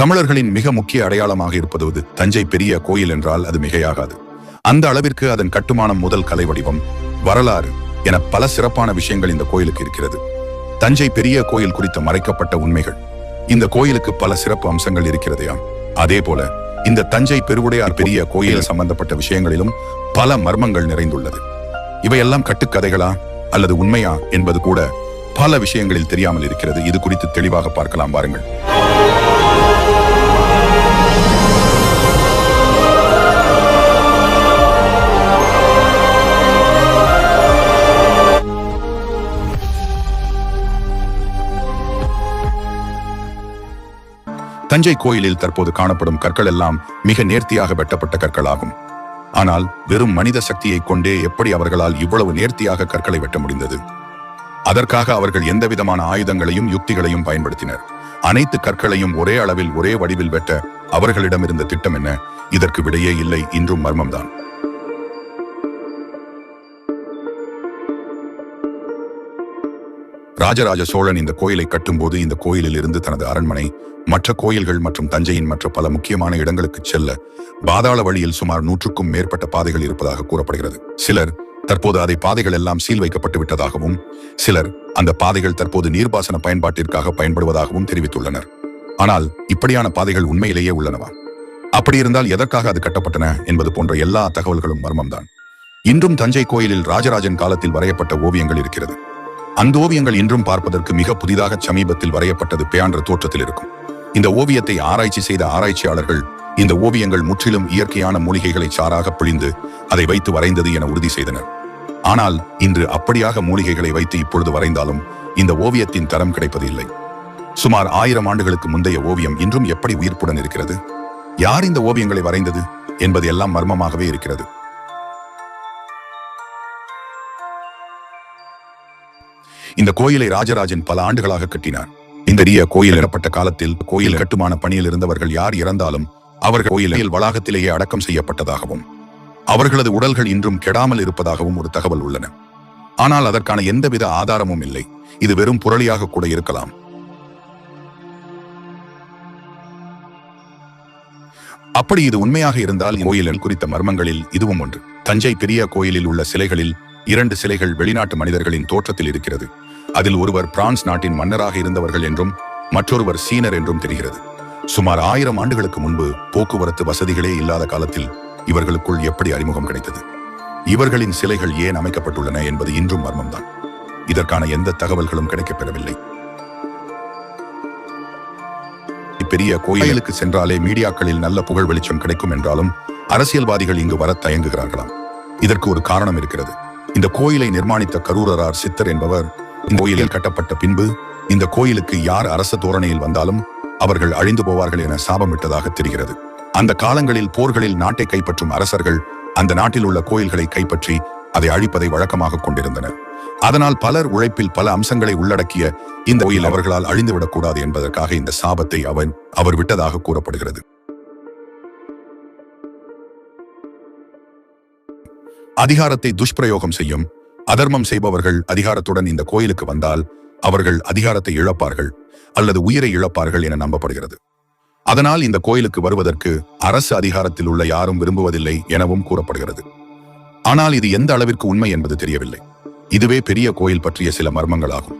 தமிழர்களின் மிக முக்கிய அடையாளமாக இருப்பது தஞ்சை பெரிய கோயில் என்றால் அது மிகையாகாது. அந்த அளவிற்கு அதன் கட்டுமானம் முதல் கலை வடிவம் வரலாறு என பல சிறப்பான விஷயங்கள் இந்த கோயிலுக்கு இருக்கிறது. தஞ்சை பெரிய கோயில் குறித்த மறைக்கப்பட்ட உண்மைகள். இந்த கோயிலுக்கு பல சிறப்பு அம்சங்கள் இருக்கிறதையாம் அதே போல இந்த தஞ்சை பெருவுடையார் பெரிய கோயில் சம்பந்தப்பட்ட விஷயங்களிலும் பல மர்மங்கள் நிறைந்துள்ளது. இவையெல்லாம் கட்டுக்கதைகளா அல்லது உண்மையா என்பது கூட பல விஷயங்களில் தெரியாமல் இருக்கிறது. இது குறித்து தெளிவாக பார்க்கலாம் வாருங்கள். தஞ்சை கோயிலில் தற்போது காணப்படும் கற்கள் எல்லாம் மிக நேர்த்தியாக வெட்டப்பட்ட கற்களாகும். ஆனால் வெறும் மனித சக்தியை கொண்டே எப்படி அவர்களால் இவ்வளவு நேர்த்தியாக கற்களை வெட்ட முடிந்தது? அதற்காக அவர்கள் எந்தவிதமான ஆயுதங்களையும் யுக்திகளையும் பயன்படுத்தினர். அனைத்து கற்களையும் ஒரே அளவில் ஒரே வடிவில் வெட்ட அவர்களிடம் இருந்த திட்டம் என்ன? இதற்கு விடையே இல்லை. இன்றும் மர்மம்தான். ராஜராஜ சோழன் இந்த கோயிலை கட்டும்போது இந்த கோயிலில் இருந்து தனது அரண்மனை மற்ற கோயில்கள் மற்றும் தஞ்சையின் மற்ற பல முக்கியமான இடங்களுக்கு செல்ல பாதாள வழியில் சுமார் நூற்றுக்கும் மேற்பட்ட பாதைகள் இருப்பதாக கூறப்படுகிறது. சிலர் தற்போது அதை பாதைகள் எல்லாம் சீல் வைக்கப்பட்டு விட்டதாகவும் சிலர் அந்த பாதைகள் தற்போது நீர்ப்பாசன பயன்பாட்டிற்காக பயன்படுவதாகவும் தெரிவித்துள்ளனர். ஆனால் இப்படியான பாதைகள் உண்மையிலேயே உள்ளனவா? அப்படி இருந்தால் எதற்காக அது கட்டப்பட்டன என்பது போன்ற எல்லா தகவல்களும் மர்மம்தான். இன்றும் தஞ்சை கோயிலில் ராஜராஜன் காலத்தில் வரையப்பட்ட ஓவியங்கள் இருக்கிறது. அந்த ஓவியங்கள் இன்றும் பார்ப்பதற்கு மிக புதிதாக சமீபத்தில் வரையப்பட்டது பேயான்ற தோற்றத்தில் இருக்கும். இந்த ஓவியத்தை ஆராய்ச்சி செய்த ஆராய்ச்சியாளர்கள் இந்த ஓவியங்கள் முற்றிலும் இயற்கையான மூலிகைகளை சாராக பிழிந்து அதை வைத்து வரைந்தது என உறுதி செய்தனர். ஆனால் இன்று அப்படியாக மூலிகைகளை வைத்து இப்பொழுது வரைந்தாலும் இந்த ஓவியத்தின் தரம் கிடைப்பது இல்லை சுமார் ஆயிரம் ஆண்டுகளுக்கு முந்தைய ஓவியம் இன்றும் எப்படி உயிர்ப்புடன் இருக்கிறது? யார் இந்த ஓவியங்களை வரைந்தது என்பது எல்லாம் மர்மமாகவே இருக்கிறது. இந்த கோயிலை ராஜராஜன் பல ஆண்டுகளாக கட்டினார். இந்த ரிய கோயில் இடப்பட்ட காலத்தில் கோயில் கட்டுமான பணியில் இருந்தவர்கள் யார் இறந்தாலும் அவர்கள் கோயிலில் வளாகத்திலேயே அடக்கம் செய்யப்பட்டதாகவும் அவர்களது உடல்கள் இன்றும் கெடாமல் இருப்பதாகவும் ஒரு தகவல் உள்ளன. ஆனால் அதற்கான எந்தவித ஆதாரமும் இல்லை. இது வெறும் புரளியாக கூட இருக்கலாம். அப்படி இது உண்மையாக இருந்தால் கோயிலில் குறித்த மர்மங்களில் இதுவும் ஒன்று. தஞ்சை பெரிய கோயிலில் உள்ள சிலைகளில் இரண்டு சிலைகள் வெளிநாட்டு மனிதர்களின் தோற்றத்தில் இருக்கிறது. அதில் ஒருவர் பிரான்ஸ் நாட்டின் மன்னராக இருந்தவர்கள் என்றும் மற்றொருவர் சீனர் என்றும் தெரிகிறது. சுமார் ஆயிரம் ஆண்டுகளுக்கு முன்பு போக்குவரத்து வசதிகளே இல்லாத காலத்தில் இவர்களுக்குள் எப்படி அறிமுகம் கிடைத்தது? இவர்களின் சிலைகள் ஏன் அமைக்கப்பட்டுள்ளன என்பது இன்றும் மர்மம்தான். இதற்கான எந்த தகவல்களும் கிடைக்கப்பெறவில்லை. பெரிய கோயிலுக்கு சென்றாலே மீடியாக்களில் நல்ல புகழ் வெளிச்சம் கிடைக்கும் என்றாலும் அரசியல்வாதிகள் இங்கு வர தயங்குகிறார்களாம். இதற்கு ஒரு காரணம் இருக்கிறது. இந்த கோயிலை நிர்மாணித்த கரூரரார் சித்தர் என்பவர் கோயிலில் கட்டப்பட்ட பின்பு இந்த கோயிலுக்கு யார் அரச தோரணையில் வந்தாலும் அவர்கள் அழிந்து போவார்கள் என சாபமிட்டதாக தெரிகிறது. அந்த காலங்களில் போர்களில் நாட்டை கைப்பற்றும் அரசர்கள் அந்த நாட்டில் உள்ள கோயில்களை கைப்பற்றி அதை அழிப்பதை வழக்கமாக கொண்டிருந்தனர். அதனால் பலர் உழைப்பில் பல அம்சங்களை உள்ளடக்கிய இந்த கோயில் அவர்களால் அழிந்துவிடக்கூடாது என்பதற்காக இந்த சாபத்தை அவன் அவர் விட்டதாக கூறப்படுகிறது. அதிகாரத்தை துஷ்பிரயோகம் செய்யும் அதர்மம் செய்பவர்கள் அதிகாரத்துடன் இந்த கோயிலுக்கு வந்தால் அவர்கள் அதிகாரத்தை இழப்பார்கள் அல்லது உயிரை இழப்பார்கள் என நம்பப்படுகிறது. அதனால் இந்த கோயிலுக்கு வருவதற்கு அரசு அதிகாரத்தில் உள்ள யாரும் விரும்புவதில்லை எனவும் கூறப்படுகிறது. ஆனால் இது எந்த அளவிற்கு உண்மை என்பது தெரியவில்லை. இதுவே பெரிய கோயில் பற்றிய சில மர்மங்களாகும்.